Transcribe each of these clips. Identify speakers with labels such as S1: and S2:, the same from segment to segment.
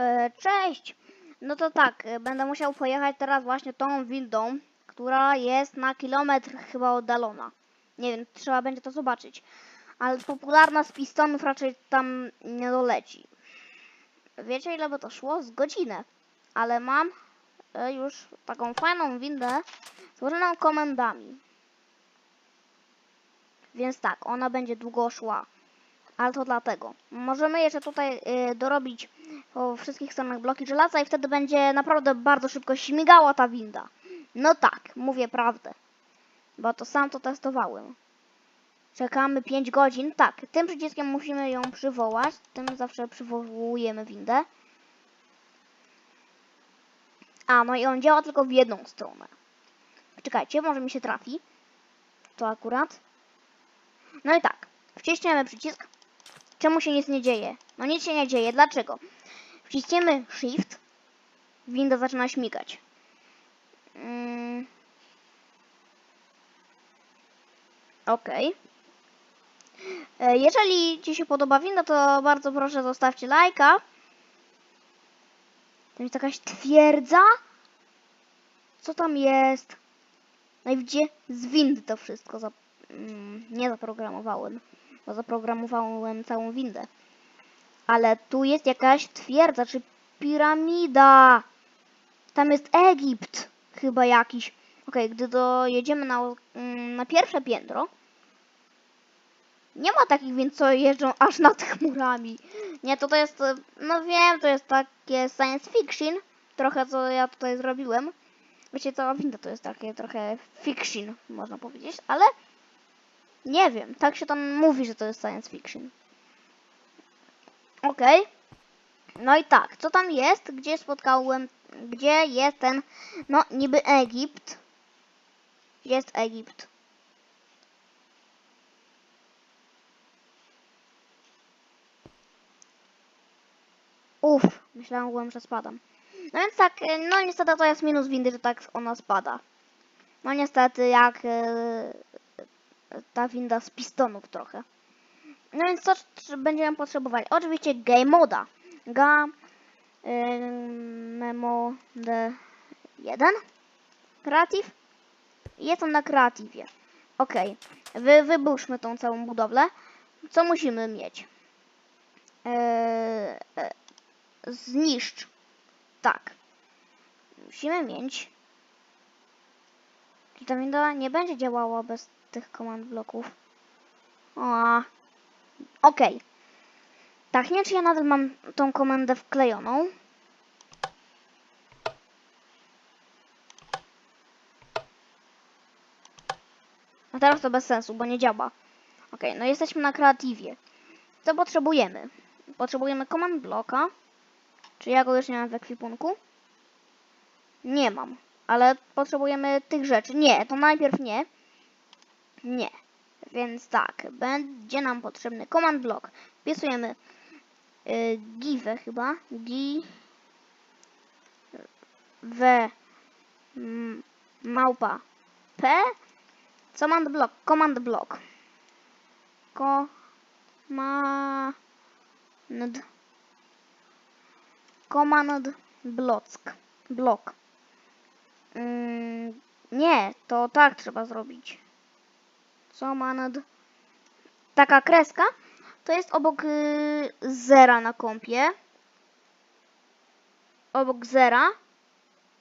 S1: E, Cześć! No to tak, e, będę musiał pojechać teraz właśnie tą windą, która jest na kilometr chyba oddalona. Nie wiem, trzeba będzie to zobaczyć. Ale popularna z pistonów raczej tam nie doleci. Wiecie ile by to szło? Z godzinę. Ale mam e, już taką fajną windę złożoną komendami. Więc tak, ona będzie długo szła. Ale to dlatego. Możemy jeszcze tutaj dorobić po wszystkich stronach bloki żelaza i wtedy będzie naprawdę bardzo szybko śmigała ta winda. No tak, mówię prawdę. Bo to sam to testowałem. Czekamy 5 godzin. Tak, tym przyciskiem musimy ją przywołać. Tym zawsze przywołujemy windę. A, no i on działa tylko w jedną stronę. Czekajcie, może mi się trafi. To akurat. No i tak, wciśniemy przycisk. Czemu się nic nie dzieje? No nic się nie dzieje. Dlaczego? Wciśniemy Shift. Winda zaczyna śmigać. Mm. Ok. E, Jeżeli Ci się podoba winda, to bardzo proszę zostawcie lajka. Tam jest jakaś twierdza? Co tam jest? No i gdzie z windy to wszystko za... mm, nie zaprogramowałem bo zaprogramowałem całą windę. Ale tu jest jakaś twierdza, czy piramida. Tam jest Egipt, chyba jakiś. Okej, gdy dojedziemy na, mm, na pierwsze piętro, nie ma takich więc co jeżdżą aż nad chmurami. Nie, to to jest, no wiem, to jest takie science fiction, trochę co ja tutaj zrobiłem. Wiecie, cała winda to jest takie trochę fiction, można powiedzieć, ale nie wiem, tak się tam mówi, że to jest science fiction. Okej. No i tak, co tam jest? Gdzie spotkałem, gdzie jest ten, no niby Egipt. Jest Egipt? Uff, myślałem, że spadam. No więc tak, e, no niestety to jest minus windy, że tak ona spada. No niestety, jak e, ta winda z pistonów trochę. No więc co będziemy potrzebować? Oczywiście game moda. Ga yy, d 1 Creative. Jest on na kreatywie. Ok. Wy, wyburzmy tą całą budowlę. Co musimy mieć? Yy, zniszcz. Tak. Musimy mieć. Czy ta winda nie będzie działała bez tych komand bloków? O, okej. Tak, nie czy ja nadal mam tą komendę wklejoną. A teraz to bez sensu, bo nie działa. Okej, no jesteśmy na kreatywie. Co potrzebujemy? Potrzebujemy command bloka. Czy ja go już nie mam w ekwipunku? Nie mam, ale potrzebujemy tych rzeczy. Nie, to najpierw nie. Nie. Więc tak, będzie nam potrzebny command block. Wpisujemy y, give chyba. Gi w m, małpa p command block, command block. Command command block. Block. Mm, nie, to tak trzeba zrobić. Command. Taka kreska to jest obok y, zera na kompie. Obok zera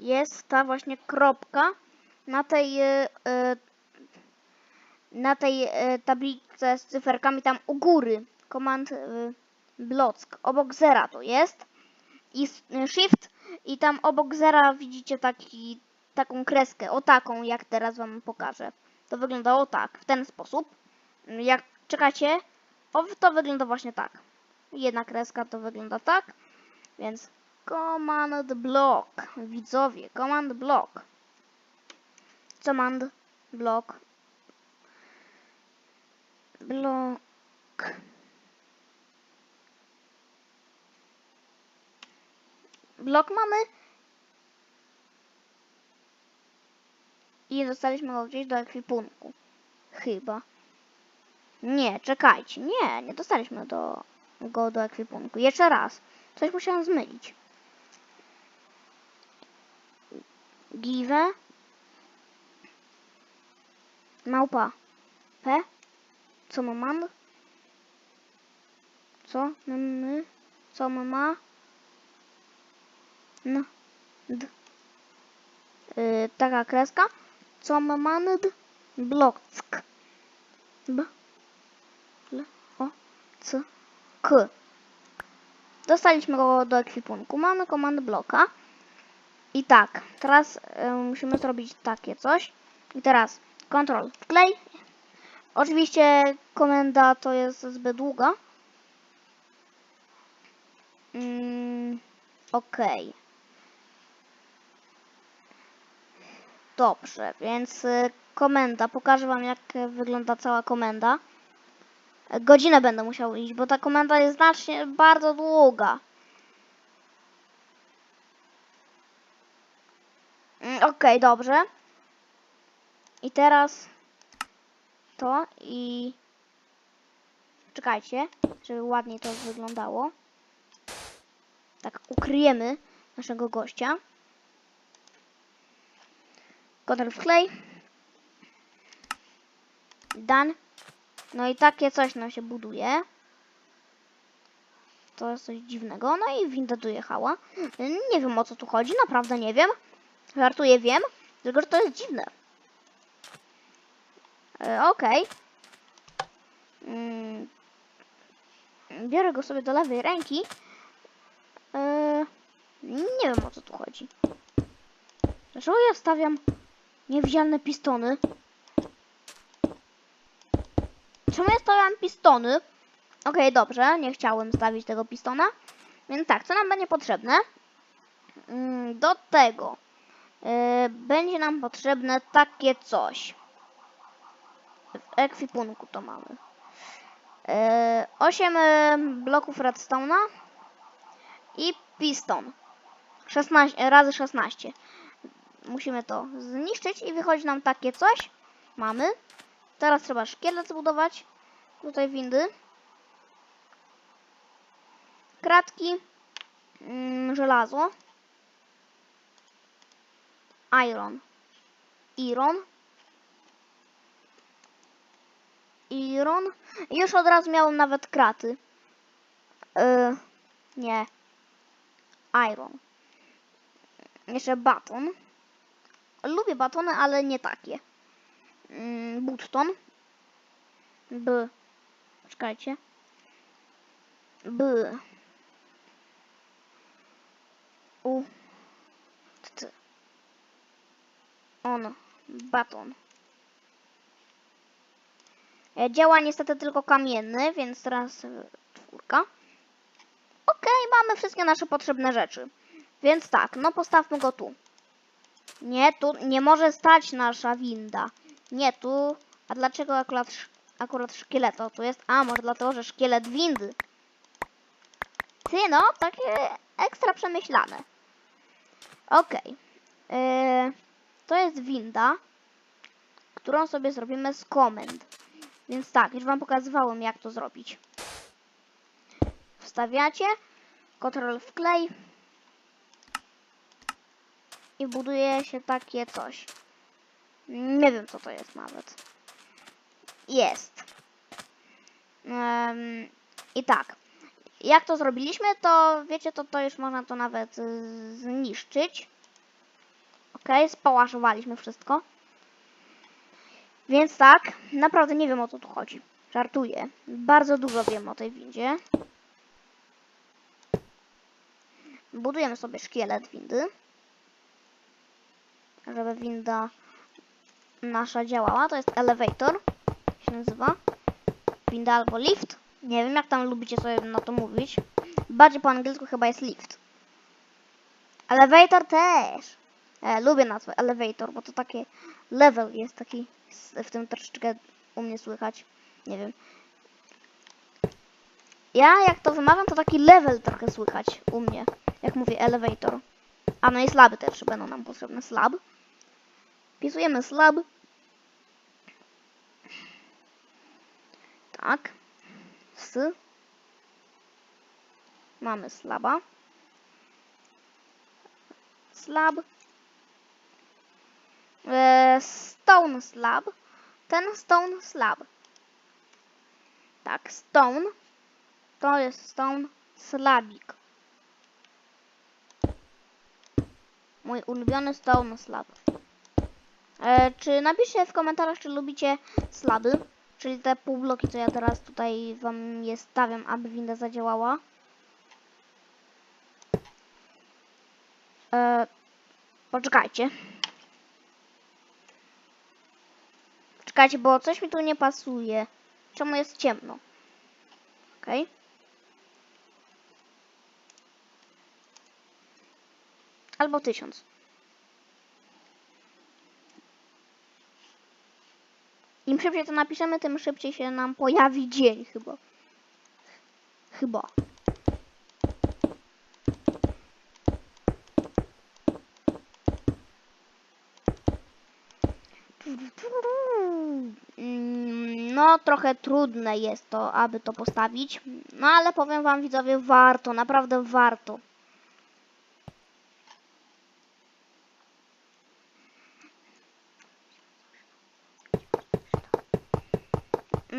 S1: jest ta właśnie kropka na tej y, y, na tej y, tablicy z cyferkami tam u góry. Command y, block. Obok zera to jest. I y, shift i tam obok zera widzicie taki, taką kreskę. O taką, jak teraz wam pokażę. To wyglądało tak, w ten sposób. Jak czekacie, to wygląda właśnie tak. Jedna kreska to wygląda tak, więc command block, widzowie, command block. Command block. Block. Blok mamy. i zostaliśmy gdzieś do ekwipunku. Chyba. Nie, czekajcie. Nie, nie dostaliśmy do, go do ekwipunku. Jeszcze raz. Coś musiałem zmylić. Give. Małpa. P. Co ma mam? Co? My? Co ma ma? No. D. Yy, taka kreska co my ma n d block b l o c k Dostaliśmy go do ekwipunku. Mamy komandę bloka. I tak, teraz y, musimy zrobić takie coś. I teraz Ctrl wklej. Oczywiście komenda to jest zbyt długa. Mm, ok. Dobrze, więc y, komenda. Pokażę Wam jak wygląda cała komenda. Godzinę będę musiał iść, bo ta komenda jest znacznie bardzo długa. Mm, Okej, dobrze. I teraz to i czekajcie, żeby ładniej to wyglądało. Tak ukryjemy naszego gościa. Ctrl wklej. Done. No i takie coś nam się buduje. To jest coś dziwnego. No i winda dojechała. Nie wiem o co tu chodzi, naprawdę nie wiem. Żartuję, wiem, tylko że to jest dziwne. E, Okej. Mm. Biorę go sobie do lewej ręki. E, nie wiem o co tu chodzi. Dlaczego ja stawiam niewidzialne pistony? Czemu ja stawiam pistony? Okej, dobrze, nie chciałem stawić tego pistona. Więc tak, co nam będzie potrzebne? Mm, Do tego yy, będzie nam potrzebne takie coś. W ekwipunku to mamy. Yy, 8 bloków redstone'a i piston. 16 razy 16. Musimy to zniszczyć i wychodzi nam takie coś. Mamy. Teraz trzeba szkielet zbudować. Tutaj windy. Kratki. Mm, żelazo. Iron. Iron. Iron. Już od razu miałem nawet kraty. Yy, nie. Iron. Jeszcze baton. Lubię batony, ale nie takie mm, Button. B. Czekajcie. B. U. T. On. Baton. E, Działa niestety tylko kamienny, więc teraz e, czwórka. Okej, mamy wszystkie nasze potrzebne rzeczy. Więc tak, no postawmy go tu. Nie, tu nie może stać nasza winda. Nie, tu... A dlaczego akurat, akurat szkieleto tu jest? A, może dlatego, że szkielet windy. Ty, no, takie ekstra przemyślane. Okej. Yy, to jest winda, którą sobie zrobimy z komend. Więc tak, już wam pokazywałem, jak to zrobić. Wstawiacie, Ctrl wklej i buduje się takie coś. Nie wiem, co to jest nawet. Jest. Em, I tak. Jak to zrobiliśmy, to wiecie, to, to już można to nawet y, zniszczyć. Ok, spałaszowaliśmy wszystko. Więc tak, naprawdę nie wiem o co tu chodzi. Żartuję. Bardzo dużo wiem o tej windzie. Budujemy sobie szkielet windy. Żeby winda nasza działała. To jest elevator. Się nazywa. Winda albo lift. Nie wiem jak tam lubicie sobie na to mówić. Bardziej po angielsku chyba jest lift. Elevator też. E, lubię nazwę elevator, bo to takie level jest taki w tym troszeczkę u mnie słychać. Nie wiem. Ja jak to wymawiam, to taki level trochę słychać u mnie, jak mówię elevator. A no i slaby też będą nam potrzebne. Slab. Wpisujemy slab. Tak. S. Mamy slaba. Slab. e, stone slab. Ten stone slab. Tak, stone. To jest stone slabik. Mój ulubiony stone slab. E, czy napiszcie w komentarzach, czy lubicie slaby, czyli te półbloki, co ja teraz tutaj wam je stawiam, aby winda zadziałała. E, poczekajcie. Czekajcie, bo coś mi tu nie pasuje. Czemu jest ciemno? Okej. Albo tysiąc. Im szybciej to napiszemy, tym szybciej się nam pojawi dzień chyba. Chyba. No, trochę trudne jest to, aby to postawić. No, ale powiem wam widzowie, warto, naprawdę warto.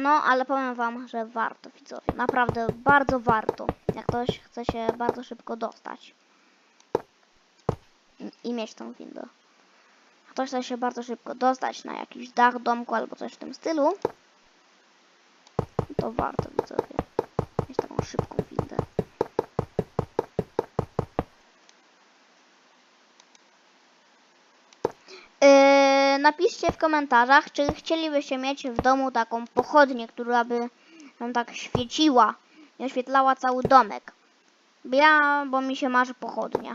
S1: No, ale powiem wam, że warto widzowie. Naprawdę bardzo warto. Jak ktoś chce się bardzo szybko dostać. I, mieć tą windę. Ktoś chce się bardzo szybko dostać na jakiś dach domku albo coś w tym stylu. To warto widzowie. Mieć taką szybką windę. Yy, napiszcie w komentarzach, czy chcielibyście mieć w domu taką pochodnię, która by wam tak świeciła i oświetlała cały domek. Bo ja, bo mi się marzy pochodnia.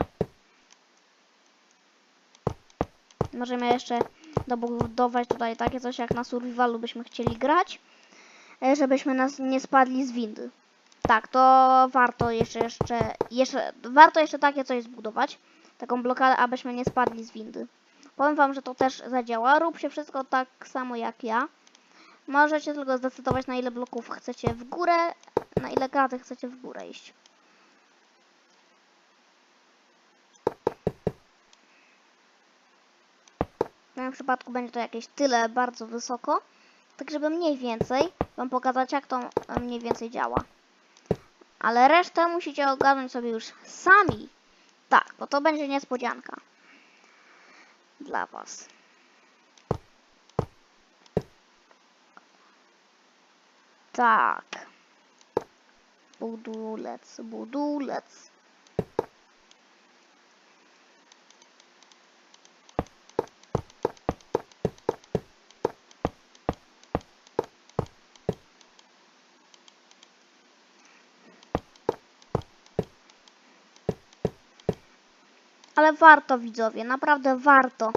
S1: Możemy jeszcze dobudować tutaj takie coś jak na survivalu byśmy chcieli grać, e, żebyśmy nas nie spadli z windy. Tak, to warto jeszcze, jeszcze, jeszcze, warto jeszcze takie coś zbudować. Taką blokadę, abyśmy nie spadli z windy. Powiem wam, że to też zadziała. Róbcie wszystko tak samo jak ja. Możecie tylko zdecydować na ile bloków chcecie w górę, na ile kraty chcecie w górę iść. W moim przypadku będzie to jakieś tyle bardzo wysoko, tak żeby mniej więcej wam pokazać jak to e, mniej więcej działa. Ale resztę musicie ogarnąć sobie już sami. Tak, bo to będzie niespodzianka levels. Так. Буду, let's, буду, let's. Ale warto widzowie, naprawdę warto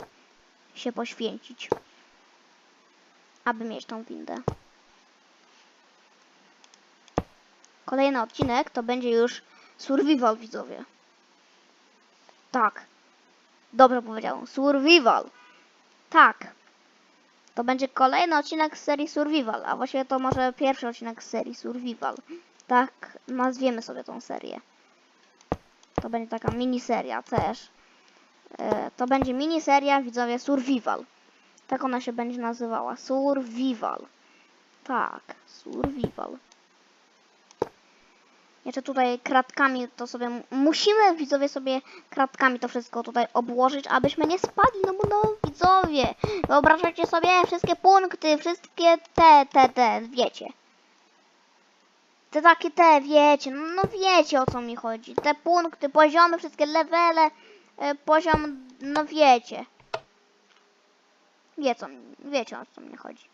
S1: się poświęcić, aby mieć tą windę. Kolejny odcinek to będzie już survival widzowie. Tak. Dobrze powiedziałem. Survival. Tak. To będzie kolejny odcinek z serii Survival, a właściwie to może pierwszy odcinek z serii Survival. Tak nazwiemy sobie tą serię. To będzie taka miniseria też. E, to będzie miniseria, widzowie, Survival. Tak ona się będzie nazywała. Survival. Tak, Survival. Jeszcze tutaj kratkami to sobie musimy widzowie sobie kratkami to wszystko tutaj obłożyć, abyśmy nie spadli, no bo no widzowie, wyobrażacie sobie wszystkie punkty, wszystkie te, te, te, wiecie. Te takie te, wiecie, no, no wiecie o co mi chodzi. Te punkty, poziomy, wszystkie levele, e, poziom, no wiecie. Wie co, wiecie o co mi chodzi.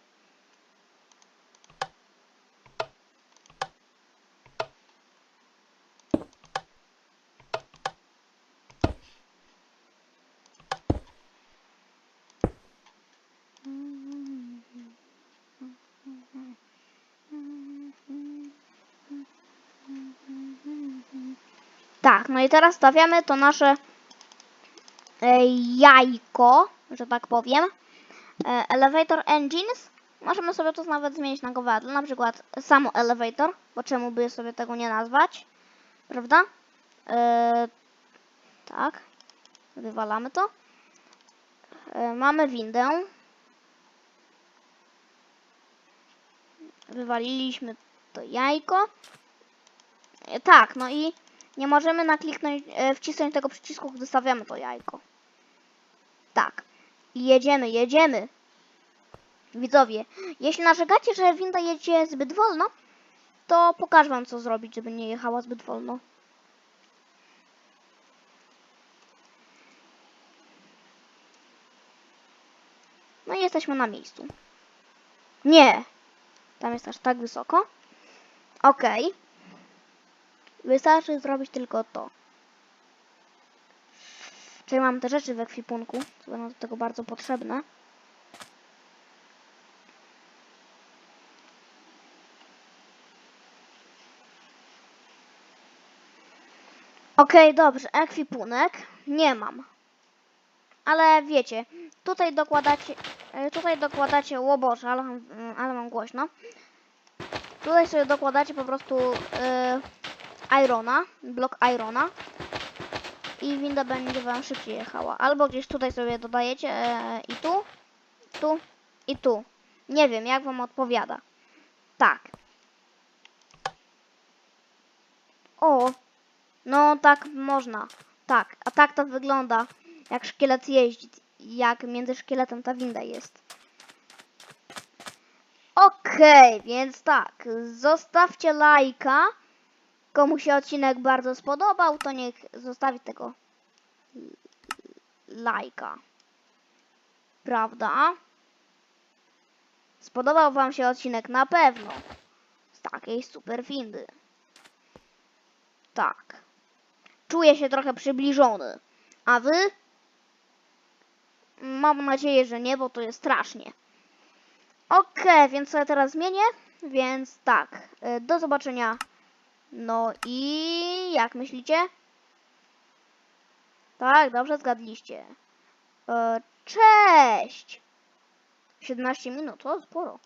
S1: Tak, no i teraz stawiamy to nasze e, jajko, że tak powiem. E, elevator Engines. Możemy sobie to nawet zmienić na gowadle, na przykład samo Elevator, bo czemu by sobie tego nie nazwać, prawda? E, tak, wywalamy to. mamy windę. Wywaliliśmy to jajko. Tak, no i nie możemy nakliknąć, e, wcisnąć tego przycisku, gdy stawiamy to jajko. Tak. Jedziemy, jedziemy. Widzowie, jeśli narzekacie, że winda jedzie zbyt wolno, to pokażę wam co zrobić, żeby nie jechała zbyt wolno. No i jesteśmy na miejscu. Nie! Tam jest aż tak wysoko. Okej. Wystarczy zrobić tylko to. Czyli mam te rzeczy w ekwipunku, co będą do tego bardzo potrzebne. Okej, dobrze, ekwipunek nie mam. Ale wiecie, tutaj dokładacie, e, tutaj dokładacie, o Boże, ale, mm, ale mam głośno. Tutaj sobie dokładacie po prostu e, irona, blok irona i winda będzie wam szybciej jechała. Albo gdzieś tutaj sobie dodajecie e, i tu, tu i tu. Nie wiem, jak wam odpowiada. Tak. O, no tak można. Tak, a tak to wygląda, jak szkielet jeździ, jak między szkieletem ta winda jest. Okej, więc tak, zostawcie lajka. Komu się odcinek bardzo spodobał, to niech zostawi tego lajka. Prawda? Spodobał wam się odcinek na pewno. Z takiej super windy. Tak. Czuję się trochę przybliżony. A wy? Mam nadzieję, że nie, bo to jest strasznie. Okej, więc co ja teraz zmienię? Więc tak, y, do zobaczenia. No i jak myślicie? Tak, dobrze zgadliście. E, Cześć! 17 minut, to sporo.